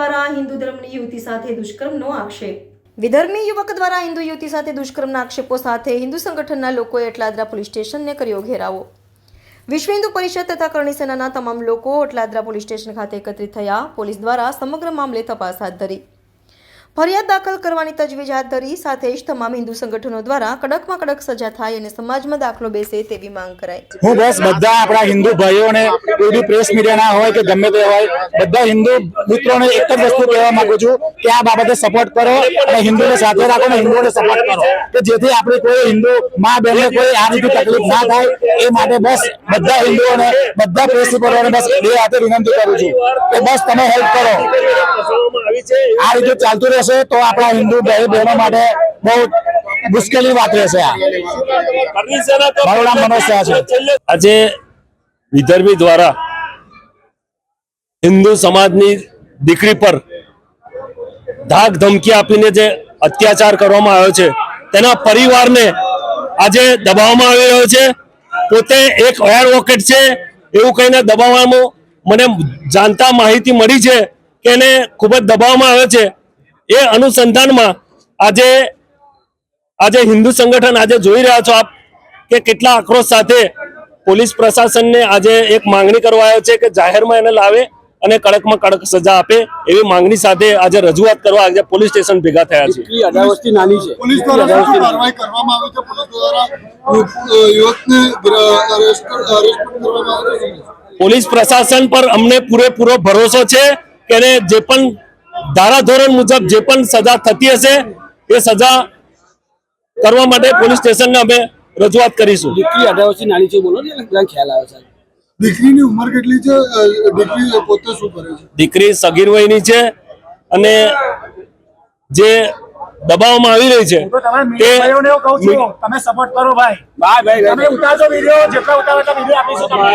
દ્વારા હિન્દુ ધર્મની યુવતી સાથે દુષ્કર્મનો આક્ષેપ. વિધર્મી યુવક દ્વારા હિન્દુ યુવતી સાથે દુષ્કર્મના આક્ષેપો સાથે હિન્દુ સંગઠનના લોકોએ અટલાદરા પોલીસ સ્ટેશનને કર્યો ઘેરાવો. વિશ્વ હિન્દુ પરિષદ તથા કરણી સેનાના તમામ લોકો અટલાદરા પોલીસ સ્ટેશન ખાતે એકત્રિત થયા. પોલીસ દ્વારા સમગ્ર મામલે તપાસ હાથ ધરી. ફરિયાદ દાખલ કરવાની તજવીજ હાથ ધરી સાથે જ તમામ હિન્દુ સંગઠનો દ્વારા કડકમાં કડક સજા થાય અને સમાજમાં દાખલો બેસે તેવી માંગ કરાઈ. હું બસ બધા આપણા હિન્દુ ભાઈઓને કોઈ બી પ્રેસ મીડિયાના હોય કે ગમે તે હોય, બધા હિન્દુ મિત્રોને એક જ વસ્તુ કહેવા માંગુ છું કે આ બાબતે સપોર્ટ કરો અને હિન્દુને સાથે રાખો અને હિન્દુઓને સપોર્ટ કરો. કે જેથી આપણે કોઈ હિન્દુ મા બહેનને કોઈ આ રીતે તકલીફ ના થાય, એ માટે બસ બધા હિન્દુઓને, બધા પ્રેસ બસ બે હાથે વિનંતી કરું છું કે બસ તમે હેલ્પ કરો. આ રીતે ચાલતું રહેશે તો આપણા હિન્દુ બહેનો માટે બહુ મુશ્કેલી વાત રહેશે આજે વિદર્ભી દ્વારા હિન્દુ સમાજની દીકરી પર ધાક ધમકી આપીને જે અત્યાચાર કરવામાં આવ્યો છે, તેના પરિવારને આજે દબાવવામાં આવી રહ્યો છે. પોતે એક એડવોકેટ છે, એવું કહીને દબાવવામાં મને જાણતા માહિતી મળી છે. કે એને ખૂબ જ દબાવવામાં આવે છે. એ અનુસંધાનમાં આજે આજે હિન્દુ સંગઠન આજે જોઈ રહ્યા છો આપ કે કેટલા આક્રોશ સાથે પોલીસ પ્રશાસનને આજે એક માંગણી કરવા આવ્યો છે કે જાહેરમાં એને લાવે અને કડકમાં કડક સજા આપે એવી માંગણી સાથે આજે રજૂઆત કરવા આજે પોલીસ સ્ટેશન ભેગા થયા છે. દીકરી નાની છે? પોલીસ દ્વારા કાર્યવાહી કરવામાં આવી છે. પોલીસ દ્વારા યુવકને અરેસ્ટ અરેસ્ટ કરવામાં આવ્યો છે. પોલીસ પ્રશાસન પર અમને પૂરેપૂરો ભરોસો છે. એને જે પણ ધારાધોરણ મુજબ જે પણ સજા થતી હશે એ સજા કરવા માટે પોલીસ સ્ટેશનને અમે રજૂઆત કરીશું. દીકરી અઢાર વર્ષની નાની છે બોલો ને એટલે ખ્યાલ આવે છે? દીકરીની ઉંમર કેટલી છે? દીકરી પોતે શું કરે છે? દીકરી સગીર વયની છે અને જે દબાવવામાં આવી રહી છે. તે તમે સપોર્ટ કરો ભાઈ. ભાઈ ભાઈ તમે ઉતારજો વીડિયો જેટલા ઉતારો એટલા આપીશું તમને.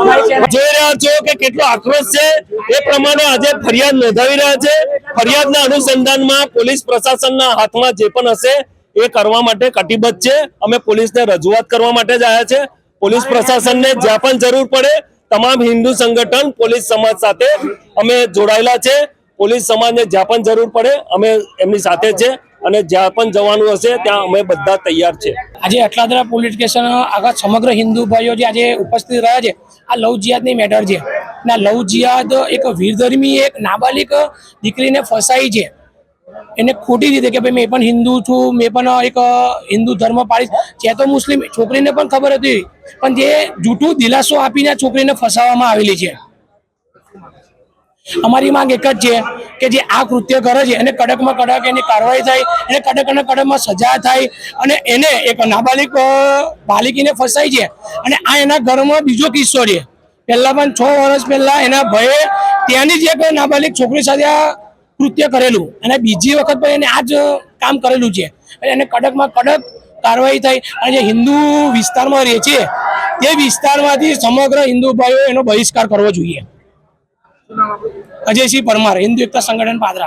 અમારી channel જોઈ રહ્યા છો કે કેટલો આક્રોશ છે. એ પ્રમાણે આજે ફરિયાદ નોંધાવી રહ્યા છે. ફરિયાદના અનુસંધાનમાં પોલીસ પ્રશાસનના હાથમાં જે પણ હશે એ કરવા માટે કટિબદ્ધ છે. અમે પોલીસને રજૂઆત કરવા માટે જ આવ્યા છે. પોલીસ પ્રશાસનને જ્યાં પણ જરૂર પડે તમામ હિન્દુ સંગઠન પોલીસ સમાજ સાથે અમે જોડાયેલા છે. પોલીસ સમાજને જ્યાં પણ જરૂર પડે, અમે એમની સાથે છે અને જ્યાં પણ જવાનું હશે, ત્યાં અમે બધા તૈયાર છે. આજે અટલાદરા પોલીસ સ્ટેશન આગળ સમગ્ર હિન્દુ ભાઈઓ જે આજે ઉપસ્થિત રહ્યા છે, આ લવ જિયાદની મેટર છે. ના, લવ જિયાદ એક વીરધર્મી, એક નાબાલિક દીકરીને ફસાઈ છે. એને ખોટી રીતે કે ભાઈ મેં પણ હિન્દુ છું, મેં પણ એક હિન્દુ ધર્મ પાળીશ. છે તો મુસ્લિમ છોકરીને પણ ખબર હતી, પણ જે જૂઠું દિલાસો આપીને છોકરીને ફસાવવામાં આવેલી છે. અમારી માંગ એક જ છે કે જે આ કૃત્ય કરે છે, એને કડકમાં કડક એની કાર્યવાહી થાય, એને કડક અને કડકમાં સજા થાય અને એને એક નાબાલિક બાલિકીને ફસાય છે. અને આ એના ઘરમાં બીજો કિસ્સો છે. પહેલા પણ છ વર્ષ પહેલા એના ભયે ત્યાંની જ એક નાબાલિક છોકરી સાથે આ કૃત્ય કરેલું. અને બીજી વખત પણ એને આ જ કામ કરેલું છે. એને કડકમાં કડક કાર્યવાહી થાય. અને જે હિન્દુ વિસ્તારમાં રહે છે, તે વિસ્તારમાંથી સમગ્ર હિન્દુ ભાઈઓ એનો બહિષ્કાર કરવો જોઈએ. अजयशी परमार हिंदू एकता संघटन पादरा.